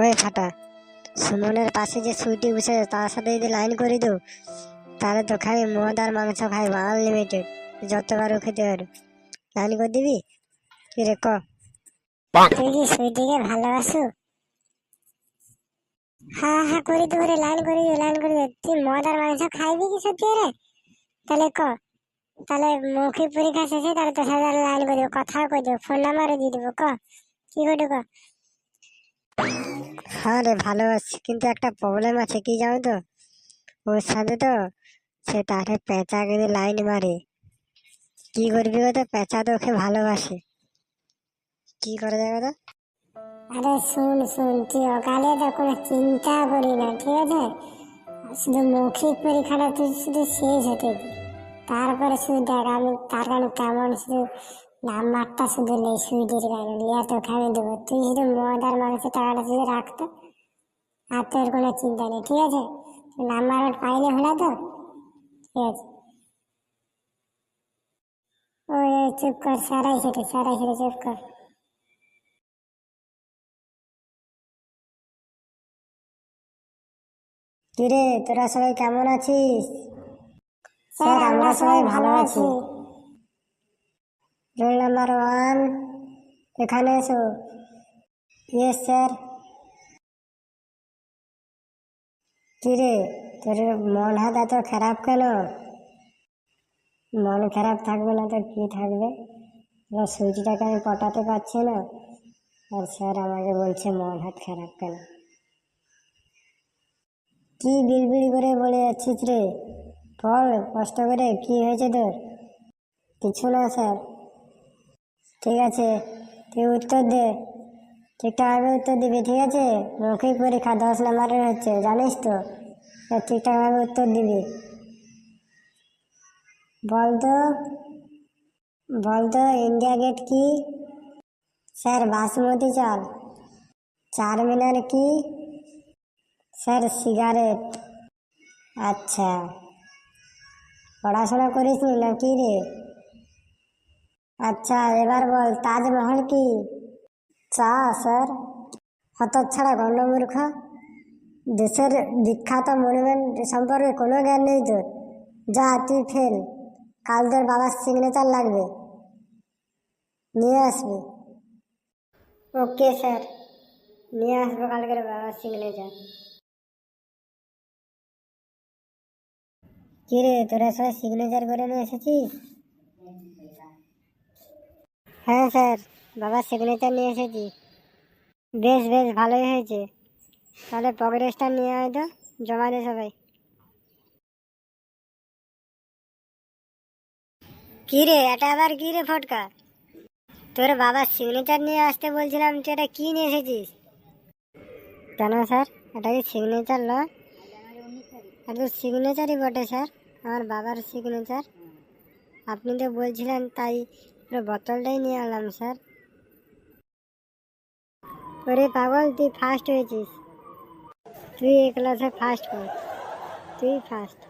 ওই ফাটা সুমনের পাশে যে সুইটি বসে তার সাথে যদি লাইন করে দেও তাহলে তো খাই মদ আর মাংস খাই আনলিমিটেড যতবারও খেতে পারো। লাইন করে দিবি? কি রে ক? তুই কি সুইটিকে ভালোবাসো? হ্যাঁ হ্যাঁ করে দেবো রে লাইন করে দিবি লাইন করে দিবি। তুই মদ আর মাংস খাইবি কি সত্যি রে? তাহলে ক? তাহলে মৌখিক পরীক্ষা শেষে তাহলে তোর সাথে লাইন করে দেবো কথা করে দেবো ফোন নাম্বারও দিয়ে দেবো ক? কি করে ক? হ্যাঁ রে, ভালো আছি। কিন্তু একটা প্রবলেম আছে, কি জানো তো? ওর সাথে তো সে তারে পেঁচা কিন্তু লাইন মারে। কি করবি তো পেঁচা তো ওকে ভালোবাসে। কি করে দেখো তো? আরে শুন শুন, তুই অকালে তো কোনো চিন্তা করি না, ঠিক আছে? শুধু মৌখিক পরীক্ষাটা তুই শুধু শেষ হতে তারপরে শুধু দেখ আমি তার কারণে কেমন শুধু নাম্বারটা শুধু নেই সুইটির কারণে লিয়া তোকে আমি দেবো। তুই শুধু মদ আর মাংসের টাকাটা শুধু রাখতো আর তোর কোনো চিন্তা নেই ঠিক আছে? নাম্বার পাইলে হলো তো। ঠিক আছে। ওই চুপ কর সারাই সেটে সারাই সেটে চুপ কর। কিরে তোরা সবাই কেমন আছিস? স্যার আমরা সবাই ভালো আছি। Roll number one. এখানে এসো। ইয়েস স্যার কিরে, তোর মন হাত এত খারাপ কেন? মন খারাপ থাকবে না তো কি থাকবে? এবার সুইটিটাকে আমি পটাতে পারছি না। আর স্যার আমাকে বলছে মন হাত খারাপ কেন? কি বিড়বিড় করে বলে যাচ্ছিস রে? বল, কষ্ট করে কি হয়েছে তোর? কিছু না স্যার ঠিক আছে। তুই উত্তর দে। ঠিকঠাকভাবে উত্তর দিবি, ঠিক আছে? মৌখিক পরীক্ষা দশ নাম্বারের হচ্ছে, জানিস তো? ঠিকঠাকভাবে উত্তর দিবি। বলতো বলতো ইন্ডিয়া গেট কি? স্যার, বাসমতি চাল। চার মিনার কি? স্যার সিগারেট আচ্ছা। পড়াশোনা করিস নি নাকি রে? আচ্ছা এবার বল, তাজমহল কি? চা, স্যার। হতচ্ছাড়া গণ্ডমূর্খ। দেশের বিখ্যাত মনুমেন্ট সম্পর্কে কোনো জ্ঞান নেই তোর। যা, তুই ফেল। কাল তোর বাবার সিগনেচার লাগবে। নিয়ে আসবি। Okay, sir. নিয়ে আসব কালকের বাবার সিগনেচার কিরে, তোরা সবাই সিগনেচার করে নিয়ে এসেছিস? হ্যাঁ স্যার বাবার সিগনেচার নিয়ে এসেছি। বেশ বেশ, ভালোই হয়েছে। তাহলে প্রগ্রেসটা নিয়ে আয় তো, জমা দে সবাই। কি রে, এটা আবার কি রে ফটকা? তোর বাবার সিগনেচার নিয়ে আসতে বলছিলাম, তুই এটা কি নিয়ে এসেছিস? কেন স্যার? এটা কি সিগনেচার নয় এটা তো সিগনেচারই বটে স্যার, আমার বাবার সিগনেচার। আপনি তো বলছিলেন তাই বোতলটাই নিয়ে এলাম স্যার ওরে পাগল তুই ফার্স্ট হয়েছিস তুই এ ক্লাসে ফার্স্ট কর তুই ফার্স্ট